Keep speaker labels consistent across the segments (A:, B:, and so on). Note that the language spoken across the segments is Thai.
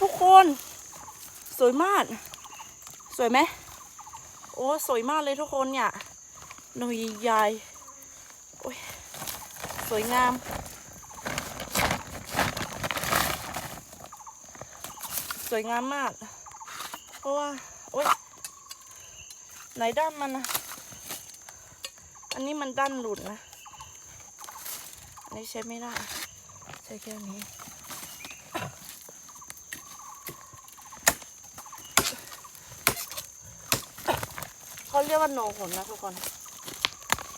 A: ทุกคน สวยมาก สวยไหมโอ้สวยมากเลยทุกคนเนี่ยหน่อยใหญ่โอ้ยสวยงาม สวยงามมาก เพราะว่าโอ้ยไหนด้านมันนะอันนี้มันด้านหลุดนะ อันนี้ใช้ไม่ได้ ใช้แค่นี้ เขาเรียกว่าโหนหนนะทุกคน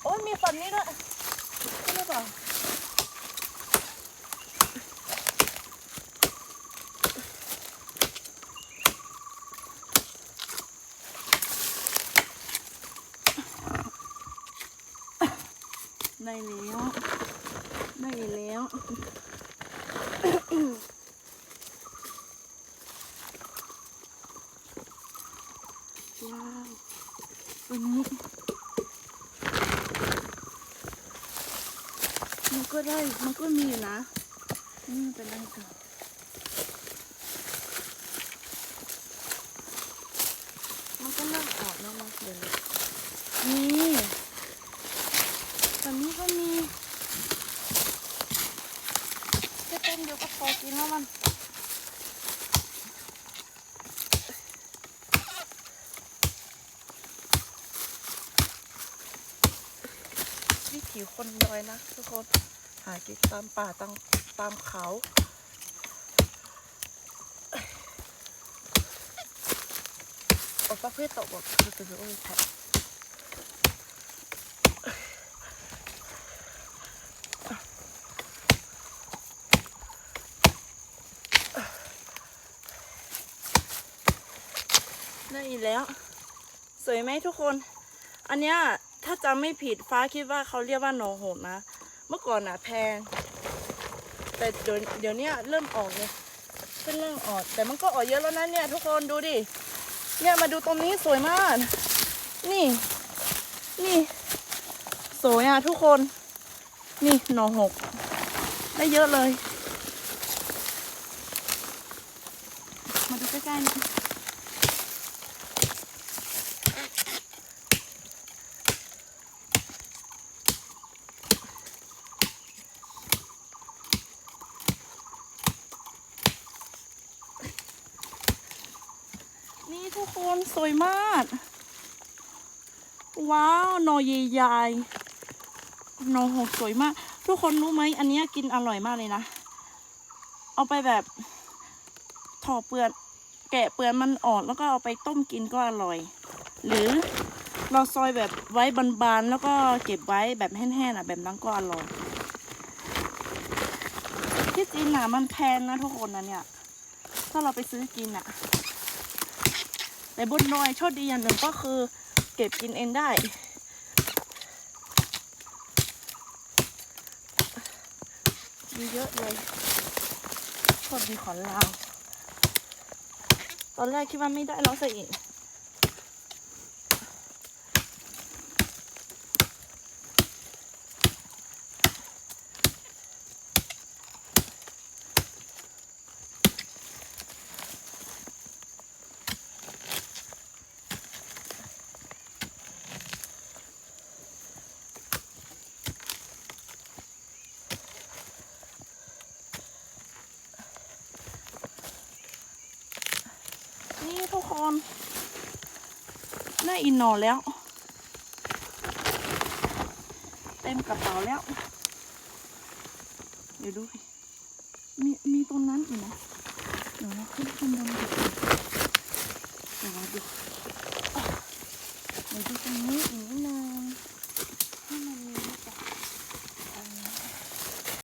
A: โอ้ยมีฝันนี้ด้วยใช่หรือเปล่าได้แล้วได้แล้วว้าันนี้มันก็ได้มันก็มีอยู่นะนี่มันเป็นอะไรกันมันก็เริ่มออกแล้วนเลยนี่ตอนนี้ก็มีแค่ต้นเดียวก็พอกินแล้วมัน ถีคนดอยนะทุกคน หากินตามป่าตามตามเขา โอ้ประเภทตกบอกคือจะโอ้ยแทะได้อีกแล้ว สวยไหมทุกคน อันเนี้ย ถ้าจำไม่ผิดฟ้าคิดว่าเขาเรียกว่าหนองโหดนะ เมื่อก่อนอะแพง แต่เดี๋ยวเดี๋ยวนี้เริ่มออกเลยเป็นเริ่มออก แต่มันก็ออกเยอะแล้วนะเนี่ย ทุกคนดูดิ เนี่ยมาดูตรงนี้สวยมาก นี่ นี่ สวยอะทุกคน นี่หนอหก ได้เยอะเลย มาดูใกล้ๆนี่นี่ ทุกคนสวยมาก ว้าว นอใหญ่ๆหนอหกสวยมาก ทุกคนรู้ไหมอันนี้กินอร่อยมากเลยนะ เอาไปแบบถอดเปลือกแกะเปลือกมันออกแล้วก็เอาไปต้มกินก็อร่อย หรือเราซอยแบบไว้บานๆแล้วก็เก็บไว้แบบแห้งๆอะ แบบนั้นก็อร่อยที่จริงอะมันแพงนะทุกคนนะเนี่ย ถ้าเราไปซื้อกินอะ แต่บนดอยโชคดีอย่างหนึ่งก็คือ เก็บกินเองได้มีเยอะเลยโชคดีขอลาวตอนแรกคิดว่าไม่ได้แล้วซะอีก นี่ทุกคนได้อินนอแล้ว เต็มกระเป๋าแล้ว เดี๋ยวดู มีมีตรงนั้นอีกนะเดี๋ยวเราขึ้นข้างบน